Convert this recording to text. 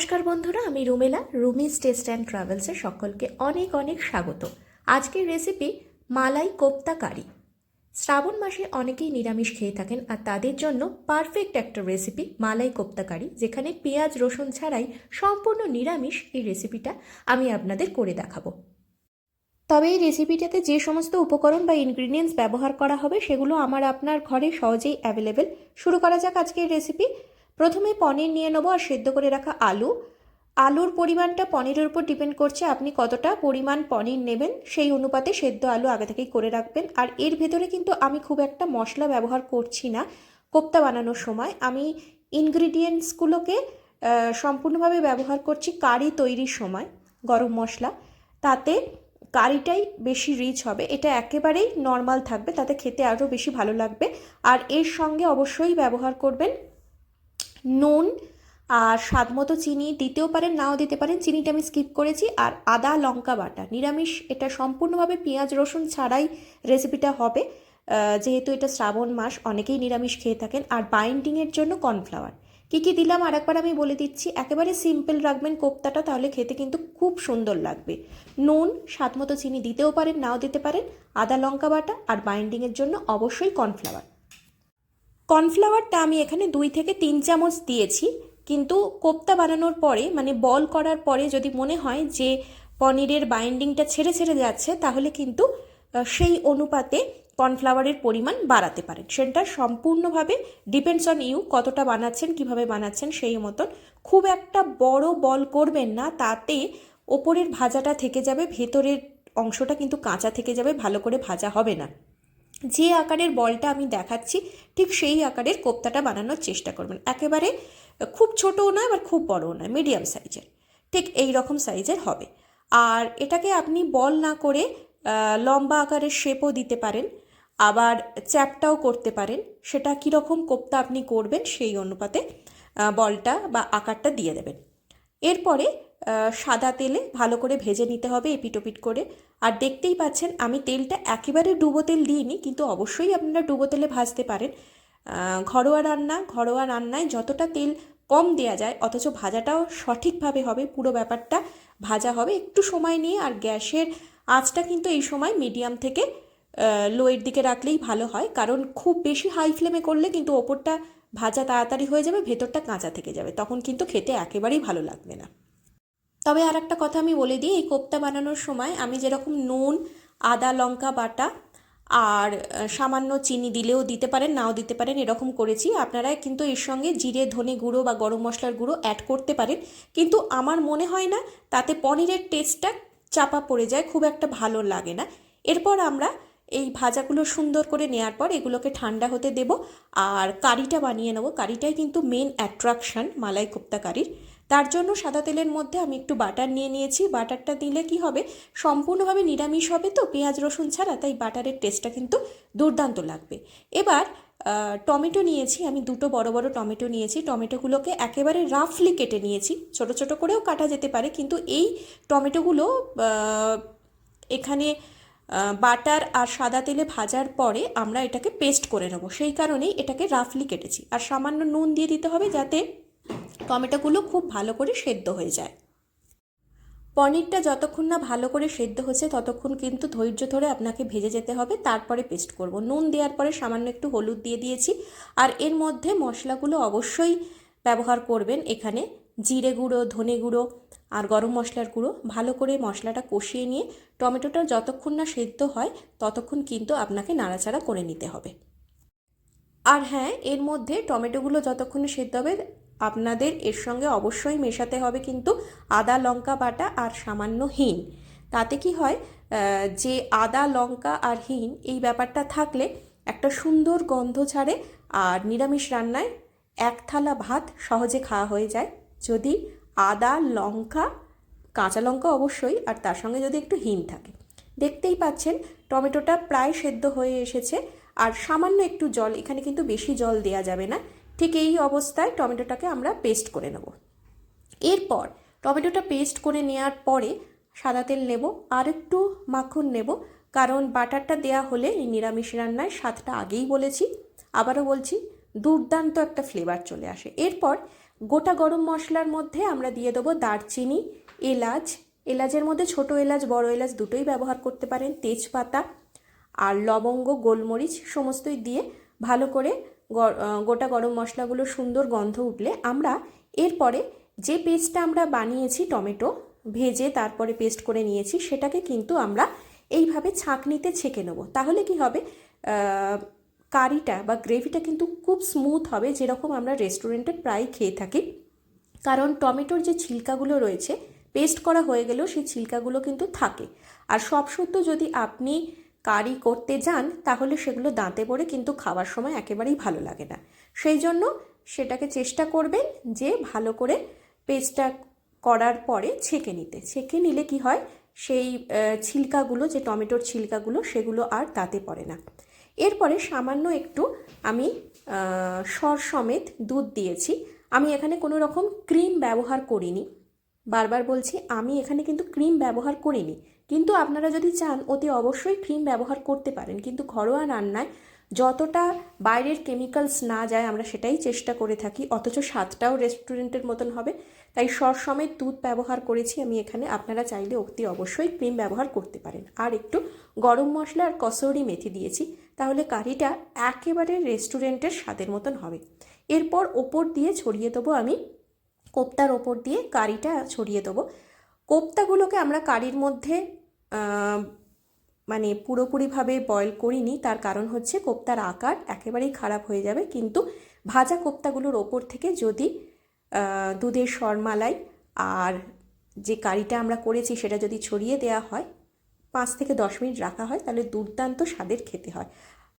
নমস্কার বন্ধুরা, আমি রুমেলা রুমিস টেস্ট অ্যান্ড ট্রাভেলসে সকলকে অনেক অনেক স্বাগত। আজকের রেসিপি মালাই কোপ্তা কারি। শ্রাবণ মাসে অনেকেই নিরামিষ খেয়ে থাকেন আর তাদের জন্য পারফেক্ট একটা রেসিপি মালাই কোপ্তা কারি, যেখানে পেঁয়াজ, রসুন ছাড়াই সম্পূর্ণ নিরামিষ এই রেসিপিটা আমি আপনাদের করে দেখাবো। তবে এই রেসিপিটাতে যে সমস্ত উপকরণ বা ইনগ্রিডিয়েন্টস ব্যবহার করা হবে, সেগুলো আমার আপনার ঘরে সহজেই অ্যাভেলেবেল শুরু করা যাক আজকের রেসিপি প্রথমে পনির নিয়ে নেব আর সেদ্ধ করে রাখা আলু। আলুর পরিমাণটা পনিরের উপর ডিপেন্ড করছে আপনি কতটা পরিমাণ পনির নেবেন, সেই অনুপাতে সেদ্ধ আলু আগে থেকেই করে রাখবেন। আর এর ভেতরে কিন্তু আমি খুব একটা মশলা ব্যবহার করছি না কোপ্তা বানানোর সময়। আমি ইনগ্রিডিয়েন্টসগুলোকে সম্পূর্ণভাবে ব্যবহার করছি কারি তৈরির সময়, গরম মশলা। তাতে কারিটাই বেশি রিচ হবে। এটা একেবারেই নর্মাল থাকবে, তাতে খেতে আরও বেশি ভালো লাগবে। আর এর সঙ্গে অবশ্যই ব্যবহার করবেন নুন আর স্বাদ মতো চিনি দিতেও পারেন, নাও দিতে পারেন। চিনিটা আমি স্কিপ করেছি। আর আদা, লঙ্কা বাটা, নিরামিষ। এটা সম্পূর্ণভাবে পেঁয়াজ, রসুন ছাড়াই রেসিপিটা হবে। যেহেতু এটা শ্রাবণ মাস, অনেকেই নিরামিষ খেয়ে থাকেন। আর বাইন্ডিংয়ের জন্য কর্নফ্লাওয়ার কী কী দিলাম? আর একবার আমি বলে দিচ্ছি। একেবারে সিম্পল রাখবেন কোপ্তাটা, তাহলে খেতে কিন্তু খুব সুন্দর লাগবে। নুন, স্বাদ মতো চিনি দিতেও পারেন, নাও দিতে পারেন। আদা, লঙ্কা বাটা আর বাইন্ডিংয়ের জন্য অবশ্যই কর্নফ্লাওয়ার কর্নফ্লাওয়ারটা আমি এখানে দুই থেকে তিন চামচ দিয়েছি, কিন্তু কোপ্তা বানানোর পরে মানে বল করার পরে যদি মনে হয় যে পনিরের বাইন্ডিংটা ছেড়ে ছেড়ে যাচ্ছে, তাহলে কিন্তু সেই অনুপাতে কর্নফ্লাওয়ারের পরিমাণ বাড়াতে পারেন। সেটা সম্পূর্ণভাবে ডিপেন্ডস অন ইউ কতটা বানাচ্ছেন, কীভাবে বানাচ্ছেন, সেই মতন। খুব একটা বড় বল করবেন না, তাতে ওপরের ভাজাটা থেকে যাবে, ভেতরের অংশটা কিন্তু কাঁচা থেকে যাবে, ভালো করে ভাজা হবে না। যে আকারের বলটা আমি দেখাচ্ছি, ঠিক সেই আকারের কোপ্তাটা বানানোর চেষ্টা করবেন। একেবারে খুব ছোটও নয়, আবার খুব বড়ও নয় মিডিয়াম সাইজের ঠিক এই রকম সাইজের হবে। আর এটাকে আপনি বল না করে লম্বা আকারের শেপও দিতে পারেন, আবার চ্যাপটাও করতে পারেন। সেটা কীরকম কোপ্তা আপনি করবেন, সেই অনুপাতে বলটা বা আকারটা দিয়ে দেবেন। এরপরে সাদা তেলে ভালো করে ভেজে নিতে হবে এপিটোপিট করে। আর দেখতেই পাচ্ছেন, আমি তেলটা একেবারে ডুবো তেল দিইনি, কিন্তু অবশ্যই আপনারা ডুবো তেলে ভাজতে পারেন। ঘরোয়া রান্না, ঘরোয়া রান্নায় যতটা তেল কম দেওয়া যায়, অথচ ভাজাটাও সঠিকভাবে হবে, পুরো ব্যাপারটা ভাজা হবে। একটু সময় নিয়ে আর গ্যাসের আঁচটা কিন্তু এই সময় মিডিয়াম থেকে লোয়ের দিকে রাখলেই ভালো হয়। কারণ খুব বেশি হাই ফ্লেমে করলে কিন্তু ওপরটা ভাজা তাড়াতাড়ি হয়ে যাবে, ভেতরটা কাঁচা থেকে যাবে। তখন কিন্তু খেতে একেবারেই ভালো লাগবে না। তবে আর একটা কথা আমি বলে দিই, এই কোপ্তা বানানোর সময় আমি যেরকম নুন, আদা, লঙ্কা বাটা আর সামান্য চিনি দিলেও দিতে পারেন, নাও দিতে পারেন, এরকম করেছি। আপনারা কিন্তু এর সঙ্গে জিরে, ধনে গুঁড়ো বা গরম মশলার গুঁড়ো অ্যাড করতে পারেন। কিন্তু আমার মনে হয় না, তাতে পনিরের টেস্টটা চাপা পড়ে যায়, খুব একটা ভালো লাগে না। এরপর আমরা এই ভাজাগুলো সুন্দর করে নেওয়ার পর এগুলোকে ঠান্ডা হতে দেব। আর কারিটা বানিয়ে নেব। কারিটাই কিন্তু মেন অ্যাট্রাকশান মালাই কোপ্তা কারির। তার জন্য সাদা তেলের মধ্যে আমি একটু বাটার নিয়ে নিয়েছি। বাটারটা দিলে কি হবে? সম্পূর্ণভাবে নিরামিষ হবে তো, পেঁয়াজ, রসুন ছাড়া, তাই বাটারের টেস্টটা কিন্তু দুর্দান্ত লাগবে। এবার টমেটো নিয়েছি, আমি দুটো বড় বড় টমেটো নিয়েছি। টমেটোগুলোকে একেবারে রাফলি কেটে নিয়েছি। ছোট ছোট করেও কাটা যেতে পারে, কিন্তু এই টমেটোগুলো এখানে বাটার আর সাদা তেলে ভাজার পরে আমরা এটাকে পেস্ট করে নেব। সেই কারণেই এটাকে রাফলি কেটেছি। আর সামান্য নুন দিয়ে দিতে হবে যাতে টমেটোগুলো খুব ভালো করে সেদ্ধ হয়ে যায়। পনিরটা যতক্ষণ না ভালো করে সেদ্ধ হচ্ছে, ততক্ষণ কিন্তু ধৈর্য ধরে আপনাকে ভেজে যেতে হবে। তারপরে পেস্ট করব। নুন দেওয়ার পরে সামান্য একটু হলুদ দিয়ে দিয়েছি। আর এর মধ্যে মশলাগুলো অবশ্যই ব্যবহার করবেন এখানে জিরে গুঁড়ো, ধনে গুঁড়ো আর গরম মশলার গুঁড়ো। ভালো করে মশলাটা কষিয়ে নিয়ে টমেটোটা যতক্ষণ না সেদ্ধ হয়, ততক্ষণ কিন্তু আপনাকে নাড়াচাড়া করে নিতে হবে। আর হ্যাঁ এর মধ্যে টমেটোগুলো যতক্ষণ সেদ্ধ হবে আপনাদের এর সঙ্গে অবশ্যই মেশাতে হবে কিন্তু আদা, লঙ্কা বাটা আর সামান্য হিন তাতে কি হয় যে আদা, লঙ্কা আর হিন এই ব্যাপারটা থাকলে একটা সুন্দর গন্ধ ছাড়ে আর নিরামিষ রান্নায় এক থালা ভাত সহজে খাওয়া হয়ে যায়। যদি আদা, লঙ্কা, কাঁচা লঙ্কা অবশ্যই আর তার সঙ্গে যদি একটু হিন থাকে। দেখতেই পাচ্ছেন, টমেটোটা প্রায় সেদ্ধ হয়ে এসেছে আর সামান্য একটু জল, এখানে কিন্তু বেশি জল দেওয়া যাবে না। ঠিক এই অবস্থায় টমেটোটাকে আমরা পেস্ট করে নেব। এরপর টমেটোটা পেস্ট করে নেওয়ার পরে সাদা তেল নেব, আর একটু মাখন নেব, কারণ বাটারটা দেয়া হলে নিরামিষ রান্নায় স্বাদটা আগেই বলেছি, আবারও বলছি, দুর্দান্ত একটা ফ্লেভার চলে আসে। এরপর গোটা গরম মশলার মধ্যে আমরা দিয়ে দেবো দারচিনি, এলাচ, এলাচের মধ্যে ছোট এলাচ, বড় এলাচ দুটোই ব্যবহার করতে পারেন, তেজপাতা আর লবঙ্গ, গোলমরিচ, সমস্তই দিয়ে ভালো করে গোটা গরম মশলাগুলো সুন্দর গন্ধ উঠলে আমরা এরপরে যে পেস্টটা আমরা বানিয়েছি টমেটো, ভেজে তারপরে পেস্ট করে নিয়েছি, সেটাকে কিন্তু আমরা এইভাবে ছাঁকনিতে ছেঁকে নেব। তাহলে কি হবে? কারিটা বা গ্রেভিটা কিন্তু খুব স্মুথ হবে, যেরকম আমরা রেস্টুরেন্টে প্রায় খেয়ে থাকি। কারণ টমেটোর যে ছিলকাগুলো রয়েছে, পেস্ট করা হয়ে গেলেও সেই ছিলকাগুলো কিন্তু থাকে। আর সব শুদ্ধ যদি আপনি কারি করতে যান, তাহলে সেগুলো দাঁতে পড়ে কিন্তু খাওয়ার সময় একেবারেই ভালো লাগে না। সেই জন্য সেটাকে চেষ্টা করবেন যে ভালো করে পেস্টটা করার পরে ছেঁকে নিতে। ছেঁকে নিলে কি হয়? সেই ছিলকাগুলো, যে টমেটোর ছিলকাগুলো, সেগুলো আর দাঁতে পড়ে না। এরপরে সামান্য একটু আমি সর সমেত দুধ দিয়েছি। আমি এখানে কোনো রকম ক্রিম ব্যবহার করিনি। বারবার বলছি, আমি এখানে কিন্তু ক্রিম ব্যবহার করিনি। কিন্তু আপনারা যদি চান, অতি অবশ্যই ক্রিম ব্যবহার করতে পারেন। কিন্তু ঘরোয়া রান্নায় যতটা বাইরের কেমিক্যালস না যায়, আমরা সেটাই চেষ্টা করে থাকি। অথচ স্বাদটাও রেস্টুরেন্টের মতন হবে। তাই সবসময় দুধ ব্যবহার করেছি আমি এখানে। আপনারা চাইলে অতি অবশ্যই ক্রিম ব্যবহার করতে পারেন। আর একটু গরম মশলা আর কসৌরি মেথি দিয়েছি, তাহলে কারিটা একেবারে রেস্টুরেন্টের স্বাদের মতন হবে। এরপর ওপর দিয়ে ছড়িয়ে দেবো আমি কোপ্তার ওপর দিয়ে কারিটা ছড়িয়ে দেবো। কোপ্তাগুলোকে আমরা কারির মধ্যে মানে পুরোপুরিভাবে বয়েল করিনি, তার কারণ হচ্ছে কোপ্তার আকার একেবারেই খারাপ হয়ে যাবে। কিন্তু ভাজা কোপ্তাগুলোর ওপর থেকে যদি দুধের সরমালাই আর যে কারিটা আমরা করেছি সেটা যদি ছড়িয়ে দেওয়া হয়, পাঁচ থেকে দশ মিনিট রাখা হয়, তাহলে দুর্দান্ত স্বাদের খেতে হয়।